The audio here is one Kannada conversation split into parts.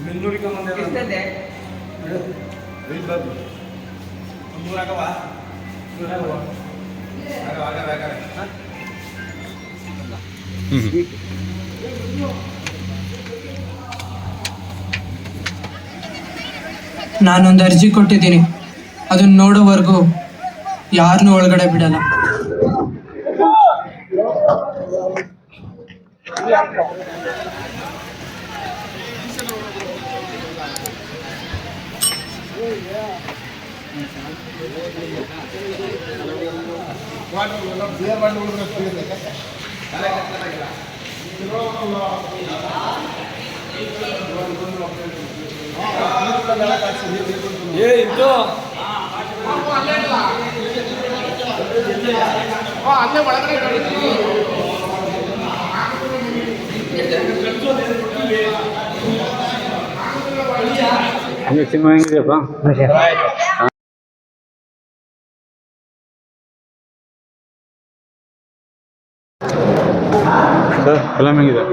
ಬೆಂಗಳೂರಿಗೆ ಬಂದೆ ನಾನೊಂದು ಅರ್ಜಿ ಕೊಟ್ಟಿದ್ದೀನಿ. ಅದನ್ನ ನೋಡೋವರೆಗೂ ಯಾರನ್ನೂ ಒಳಗಡೆ ಬಿಡಲ್ಲ. ఏ ఇంట్లో అన్నీ పడకనే Ini sih main siapa? Siapa? Film ಹೆಂಗಿದೆ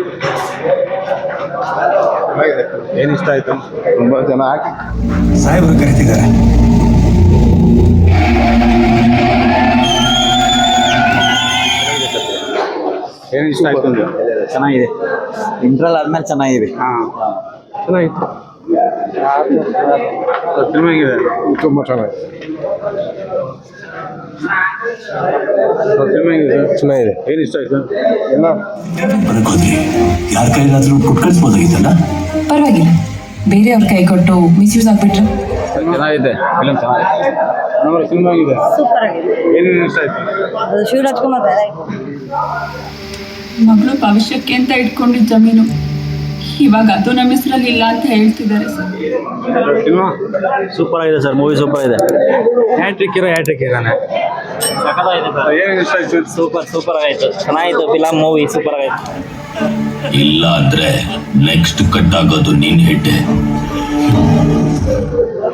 ಏನು ಇಷ್ಟ ಆಯ್ತು? ತುಂಬಾ ಜನ ಹಾಕಿ. ಸಾಹೇಬರು ಕರಿತಿದ್ದಾರೆ. ಏನು ಇಷ್ಟ ಆಯ್ತು ಅಂದ್ರೆ? ಚೆನ್ನಾಗಿದೆ. ಇಂಟ್ರಲ್ ಆದ್ಮೇಲೆ ಚೆನ್ನಾಗಿದೆ. ಹಾಂ. ಚೆನ್ನಾಗಿತ್ತು. ಸಿನಿಮಾ ಹೆಂಗಿದೆ ತುಂಬಾ ಚೆನ್ನಾಗಿದೆ. ಸಿನಿಮಾ ಹೆಂಗಿದೆ ಸರ್ ಚೆನ್ನಾಗಿದೆ. ಏನು ಇಷ್ಟ ಆಯ್ತು? ಎಲ್ಲ? ಯಾರ ಕೈಲಾದ್ರೂ ಕೊಟ್ಟು ಕಳಿಸ್ಬೋದಾಗಿತ್ತಲ್ಲ ಪರವಾಗಿಲ್ಲ. ಬೇರೆಯವ್ರ ಕೈ ಕೊಟ್ಟು ಮಿಸ್ಯೂಸ್ ಆಗ್ಬಿಟ್ರೆ. ಚೆನ್ನಾಗಿದೆ. ಫಿಲಮ್ ಚೆನ್ನಾಗಿದೆ. ನೋಡ್ರಿ ಸಿನಿಮಾ ಹೆಂಗಿದೆ ಸೂಪರ್ ಆಗಿದೆ ಏನೇನು ಇಷ್ಟ ಆಯ್ತು? ಅದು ಶಿವರಾಜ್ ಕುಮಾರ್ ಮಗಳು ಭವಿಷ್ಯಕ್ಕೆ ಅಂತ ಇಟ್ಕೊಂಡಿದ್ದ ಜಮೀನು. ಇವಾಗ ಅದು ನಮ್ಮ ಹೆಸರಲ್ಲಿ ಇಲ್ಲ ಅಂತ ಹೇಳ್ತಿದ್ದಾರೆ ಸರ್. ಸೂಪರ್ ಆಗಿದೆ ಸರ್ ಮೂವಿ ಸೂಪರ್ ಇದೆ ಹ್ಯಾಟ್ರಿಕ್ ಇರೋ ಹ್ಯಾಟ್ರಿಕ್ ಇರೋನೆ ಸೂಪರ್ ಸೂಪರ್ ಆಯ್ತು? ಚೆನ್ನಾಗಿತ್ತು ಫಿಲಮ್ ಮೂವಿ ಸೂಪರ್ ಆಯ್ತು. ಇಲ್ಲ ಅಂದ್ರೆ ನೆಕ್ಸ್ಟ್ ಕಟ್ ಆಗೋದು ನೀನ್ ಹೆಡ್ಡೆ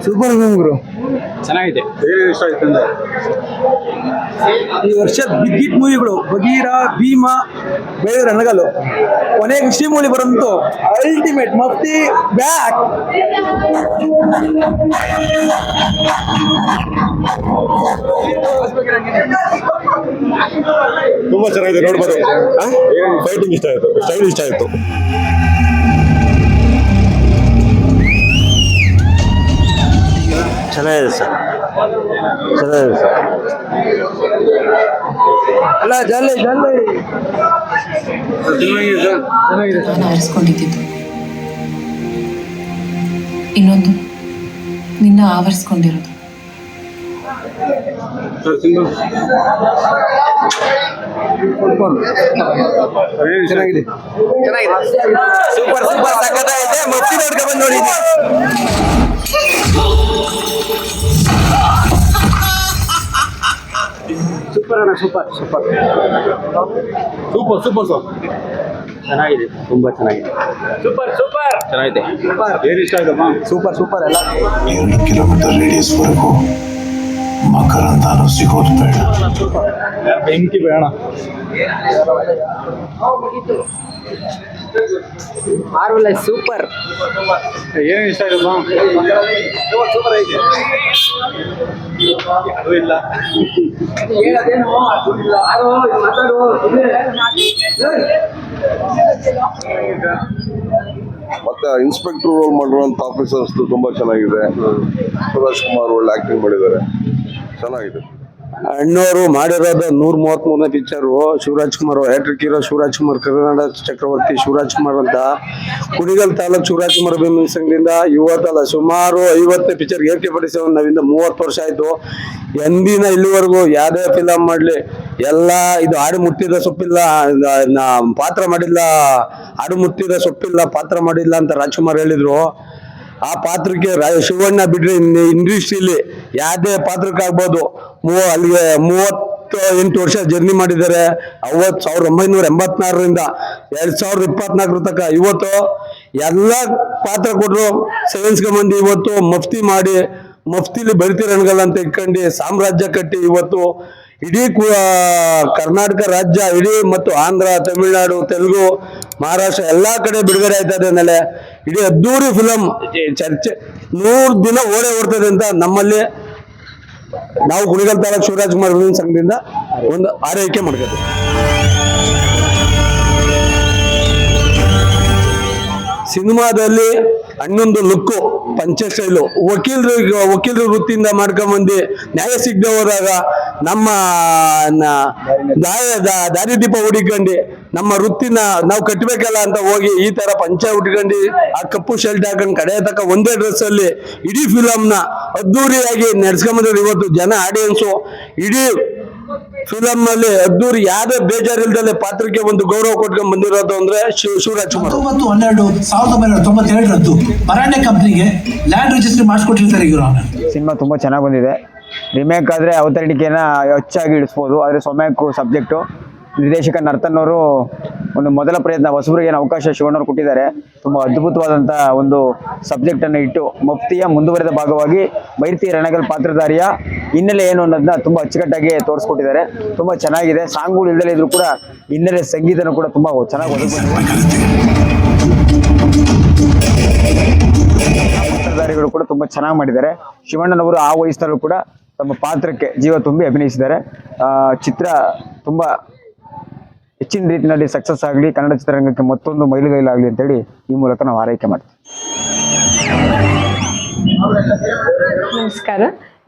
ಸೂಪರ್ ಗುರು ಚೆನ್ನಾಗಿದೆ. ಇಷ್ಟ ಆಯ್ತು ಅಂದ್ರೆ. ಈ ವರ್ಷ ಬಿಗ್ಗಿಟ್ ಮೂವಿಗಳು ಬಗೀರ ಭೀಮ ಬೇರೆ ರಣಗಲು ಕೊನೆಗೆ ವಿಷಯಮೂಲಿ ಬರಂತು ಅಲ್ಟಿಮೇಟ್ ಮಫ್ತಿ ಬ್ಯಾಕ್ ತುಂಬಾ ಚೆನ್ನಾಗಿದೆ ನೋಡ್ಬೋದು. ಫೈಟಿಂಗ್ ಇಷ್ಟ ಆಯ್ತು ಸ್ಟೈಲ್ ಇಷ್ಟ ಆಯ್ತು. ಚೆನ್ನಾಗಿದೆ ಸರ್. ಚೆನ್ನಾಗಿದೆ ಸರ್. ಅಲ್ಲ ಜಲ್ಲಿ ಜಲ್ಲಿ. ಇನ್ನೊಂದು ನಿನ್ನ ಆವರಿಸ್ಕೊಂಡಿರೋದು. ಚೆನ್ನಾಗಿದೆ. Super super. ಸಖತ್ತಾಗಿದೆ. ಮತ್ತೆ ನೋಡ್ಕೊಂಡು ಬಂದು ನೋಡಿದ್ವಿ super super. Super. Super sir. ಚೆನ್ನಾಗಿದೆ ತುಂಬಾ ಚೆನ್ನಾಗಿದೆ. Super super. ಚೆನ್ನಾಗಿದೆ. ಏನು ಇಷ್ಟ ಆಯ್ತಪ್ಪ ಸೂಪರ್ ಸೂಪರ್ ಎಲ್ಲ. ಎರಡು ಕಿಲೋಮೀಟರ್ ರೇಡಿಯಸ್ ವರೆಗೂ ಮಕರಂದಾನು ಸಿಗೋದು ಬೇಡ. ಬೆಂಕಿ ಬೇಡ. Marvellous super. ಏನು ಇಷ್ಟ ಸೂಪರ್ ಐತೆ ಅದು ಇಲ್ಲ. ಹೇಳೋದೇನು ಯಾರು ಮಾತಾಡು ಮತ್ತೆ ಇನ್ಸ್ಪೆಕ್ಟರ್ ರೋಲ್ ಮಾಡಿರುವಂತ ಆಫೀಸರ್ಸ್ ತುಂಬಾ ಚೆನ್ನಾಗಿದೆ. ಸುರೇಶ್ ಕುಮಾರ್ ಒಳ್ಳೆ ಆಕ್ಟಿಂಗ್ ಮಾಡಿದ್ದಾರೆ. ಚೆನ್ನಾಗಿದೆ. ಅಣ್ಣವರು ಮಾಡಿರೋದು ನೂರ ಮೂವತ್ತ್ ಮೂರನೇ ಪಿಕ್ಚರು ಶಿವರಾಜ್ ಕುಮಾರ್ ಹೀರೋ ಶಿವರಾಜ್ ಕುಮಾರ್ ಕರ್ನಾಟಕ ಚಕ್ರವರ್ತಿ ಶಿವರಾಜ್ ಕುಮಾರ್ ಅಂತ. ಕುಣಿಗಲ್ ತಾಲೂಕು ಶಿವರಾಜ್ ಕುಮಾರ್ ಅಭಿಮಾನಿ ಸಂಘದಿಂದ ಇವತ್ತಲ್ಲ ಸುಮಾರು ಐವತ್ತನೇ ಪಿಕ್ಚರ್ ಏಕೆ ಪಡಿಸ ನಾವಿಂದ ಮೂವತ್ತು ವರ್ಷ ಆಯ್ತು. ಎಂದಿನ ಇಲ್ಲಿವರೆಗೂ ಯಾವುದೇ ಫಿಲಮ್ ಮಾಡಲಿ, ಎಲ್ಲ ಇದು ಆಡು ಮುಟ್ಟಿದ ಸೊಪ್ಪಿಲ್ಲ ಪಾತ್ರ ಮಾಡಿಲ್ಲ, ಆಡು ಮುಟ್ಟಿದ ಸೊಪ್ಪಿಲ್ಲ, ಪಾತ್ರ ಮಾಡಿಲ್ಲ ಅಂತ ರಾಜ್ಕುಮಾರ್ ಹೇಳಿದ್ರು. ಆ ಪಾತ್ರಕ್ಕೆ ಶಿವಣ್ಣ ಬಿಡ್ರಿ ಇಂಡಸ್ಟ್ರಿಲಿ ಯಾವುದೇ ಪಾತ್ರಕ್ಕಾಗ್ಬೋದು ಮೂವ, ಅಲ್ಲಿಗೆ ಮೂವತ್ತು ಎಂಟು ವರ್ಷ ಜರ್ನಿ ಮಾಡಿದ್ದಾರೆ. ಅವತ್ತು ಸಾವಿರದ ಒಂಬೈನೂರ ಎಂಬತ್ನಾರರಿಂದ ಎರಡ್ ಸಾವಿರದ ಇಪ್ಪತ್ನಾಲ್ಕರ ತನಕ ಇವತ್ತು ಎಲ್ಲ ಪಾತ್ರ ಕೊಟ್ಟರು. ಸೆವೆನ್ಸ್ ಮಂದಿ ಇವತ್ತು ಮಫ್ತಿ ಮಾಡಿ, ಮಫ್ತಿಲಿ ಬರಿತಿರಂಗಲ್ ಅಂತ ಇಟ್ಕೊಂಡು ಸಾಮ್ರಾಜ್ಯ ಕಟ್ಟಿ ಇವತ್ತು ಇಡೀ ಕರ್ನಾಟಕ ರಾಜ್ಯ, ಇಡೀ ಮತ್ತು ಆಂಧ್ರ, ತಮಿಳುನಾಡು, ತೆಲುಗು, ಮಹಾರಾಷ್ಟ್ರ ಎಲ್ಲಾ ಕಡೆ ಬಿಡುಗಡೆ ಆಯ್ತಾ ಇದೆ ಇಡೀ ಅದ್ದೂರಿ ಫಿಲಂ ಚರ್ಚೆ ನೂರು ದಿನ ಓಡೇ ಓಡ್ತದೆ ಅಂತ ನಮ್ಮಲ್ಲಿ ನಾವು ಗುಣಗಲ್ ತಾಲೂಕು ಶಿವರಾಜ್ ಕುಮಾರ್ ಸಂಘದಿಂದ ಒಂದು ಆರೈಕೆ ಮಾಡ್ಕೋತೀವಿ. ಸಿನಿಮಾದಲ್ಲಿ ಹನ್ನೊಂದು ಲುಕ್ಕು ಪಂಚ ಸ್ಟೈಲು ವಕೀಲರು ವಕೀಲರು ವೃತ್ತಿಯಿಂದ ಮಾಡ್ಕೊಂಬಂದು ನ್ಯಾಯ ಸಿಗದೆ ಹೋದಾಗ ನಮ್ಮ ದಾರಿ ದೀಪ ಹುಡಿಕೊಂಡು ನಮ್ಮ ವೃತ್ತಿನ ನಾವು ಕಟ್ಟಬೇಕಲ್ಲ ಅಂತ ಹೋಗಿ ಈ ತರ ಪಂಚ ಉಟ್ಕೊಂಡು ಆ ಕಪ್ಪು ಶರ್ಟ್ ಹಾಕೊಂಡು ಕಡೆ ತಕ್ಕ ಒಂದೇ ಡ್ರೆಸ್ ಅಲ್ಲಿ ಇಡೀ ಫಿಲಮ್ನ ಅದ್ದೂರಿಯಾಗಿ ನಡ್ಸ್ಕೊಂಬಂದ್ರೆ ಇವತ್ತು ಜನ ಆಡಿಯನ್ಸು ಇಡೀ ಫಿಲಂ ನಲ್ಲಿ ಅದ್ದೂರಿ ಯಾವ್ದೇ ಬೇಜಾರಿಲ್ದಲೆ ಪಾತ್ರಕ್ಕೆ ಒಂದು ಗೌರವ ಕೊಟ್ಕೊಂಡ್ ಬಂದಿರೋದು ಅಂದ್ರೆ ಶಿವ ಶಿವರಾಜ್ ಕುಮಾರ್. ಹತ್ತೊಂಬತ್ತು ಹನ್ನೆರಡು ಸಾವಿರದ ಒಂಬೈನೂರ ತೊಂಬತ್ತೆರಡರದ್ದು ಮರಾಠೆ ಕಂಪ್ನಿಗೆ ಲ್ಯಾಂಡ್ ರಿಜಿಸ್ಟ್ರಿ ಮಾಡಿಸ್ಕೊಟ್ಟಿರ್ತಾರೆ ಇವರು. ಸಿನಿಮಾ ತುಂಬಾ ಚೆನ್ನಾಗಿ ಬಂದಿದೆ. ರಿಮೇಕ್ ಆದ್ರೆ ಅವತರಣಿಕೆನ ಹೆಚ್ಚಾಗಿ ಇಡಿಸ್ಬೋದು ಆದ್ರೆ ಸೊಮ್ಯಾಕು ಸಬ್ಜೆಕ್ಟು ನಿರ್ದೇಶಕ ನರ್ತನ್ ಅವರು ಒಂದು ಮೊದಲ ಪ್ರಯತ್ನ ಹೊಸಬರಿಗೆ ಅವಕಾಶ ಶಿವಣ್ಣವ್ರು ಕೊಟ್ಟಿದ್ದಾರೆ. ತುಂಬ ಅದ್ಭುತವಾದಂಥ ಒಂದು ಸಬ್ಜೆಕ್ಟನ್ನು ಇಟ್ಟು ಮುಫ್ತಿಯ ಮುಂದುವರೆದ ಭಾಗವಾಗಿ ಬೈರ್ತಿ ರಣಗಲ್ ಪಾತ್ರಧಾರಿಯ ಹಿನ್ನೆಲೆ ಏನು ಅನ್ನೋದನ್ನ ತುಂಬ ಅಚ್ಚುಕಟ್ಟಾಗಿ ತೋರಿಸ್ಕೊಟ್ಟಿದ್ದಾರೆ. ತುಂಬ ಚೆನ್ನಾಗಿದೆ. ಸಾಂಗ್ಗಳು ಇಲ್ಲದೇ ಇದ್ರು ಕೂಡ ಹಿನ್ನೆಲೆ ಸಂಗೀತನೂ ಕೂಡ ತುಂಬ ಚೆನ್ನಾಗಿ ಪಾತ್ರಧಾರಿಗಳು ಕೂಡ ತುಂಬಾ ಚೆನ್ನಾಗಿ ಮಾಡಿದ್ದಾರೆ. ಶಿವಣ್ಣನವರು ಆ ವಯಸ್ಸಲ್ಲೂ ಕೂಡ ತಮ್ಮ ಪಾತ್ರಕ್ಕೆ ಜೀವ ತುಂಬಿ ಅಭಿನಯಿಸಿದ್ದಾರೆ. ಚಿತ್ರ ತುಂಬಾ ಹೆಚ್ಚಿನ ರೀತಿಯಲ್ಲಿ ಸಕ್ಸಸ್ ಆಗಲಿ ಕನ್ನಡ ಚಿತ್ರರಂಗಕ್ಕೆ ಮತ್ತೊಂದು ಮೈಲುಗೈಲಾಗಲಿ ಅಂತೇಳಿ ಈ ಮೂಲಕ ನಾವು ಆರೈಕೆ ಮಾಡ್ತೀವಿ. ನಮಸ್ಕಾರ.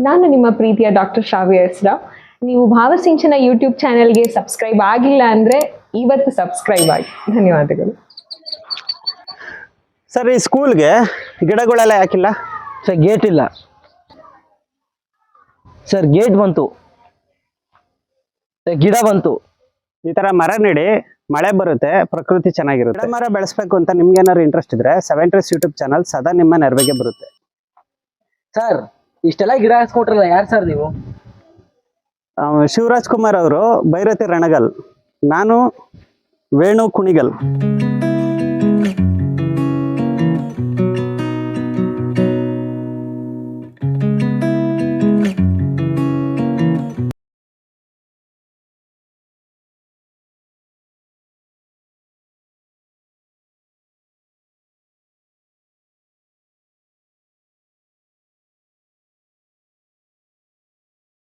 ನಾನು ನಿಮ್ಮ ಪ್ರೀತಿಯ ಡಾಕ್ಟರ್ ಶಾವಿ ಹೆಸ್ರಾವ್ ನೀವು ಭಾವಸಿಂಚನ ಯೂಟ್ಯೂಬ್ ಚಾನೆಲ್ಗೆ ಸಬ್ಸ್ಕ್ರೈಬ್ ಆಗಿಲ್ಲ ಅಂದರೆ ಇವತ್ತು ಸಬ್ಸ್ಕ್ರೈಬ್ ಆಗಿ. ಧನ್ಯವಾದಗಳು. ಸರ್ ಈ ಸ್ಕೂಲ್ಗೆ ಗಿಡಗಳೆಲ್ಲ ಯಾಕಿಲ್ಲ? ಸರ್ ಗೇಟ್ ಇಲ್ಲ. ಸರ್ ಗೇಟ್ ಬಂತು. ಸರ್ ಗಿಡ ಬಂತು. ಈ ತರ ಮರ ನೆಡಿ ಮಳೆ ಬರುತ್ತೆ ಪ್ರಕೃತಿ ಚೆನ್ನಾಗಿರುತ್ತೆ. ಗಿಡ ಮರ ಬೆಳೆಸ್ಬೇಕು ಅಂತ ನಿಮ್ಗೆ ಏನಾದ್ರು ಇಂಟ್ರೆಸ್ಟ್ ಇದ್ರೆ ಸೆವೆನ್ ಟ್ರೆಸ್ ಯೂಟ್ಯೂಬ್ ಚಾನಲ್ ಸದಾ ನಿಮ್ಮ ನೆರವಿಗೆ ಬರುತ್ತೆ. ಸರ್ ಇಷ್ಟೆಲ್ಲ ಗಿಡ ಹಾಕ್ಸ್ಕೊಟ್ರಲ್ಲ ಯಾರು ಸರ್ ನೀವು? ಶಿವರಾಜ್ ಕುಮಾರ್ ಅವರು ಭೈರತಿ ರಣಗಲ್ ನಾನು ವೇಣು ಕುಣಿಗಲ್.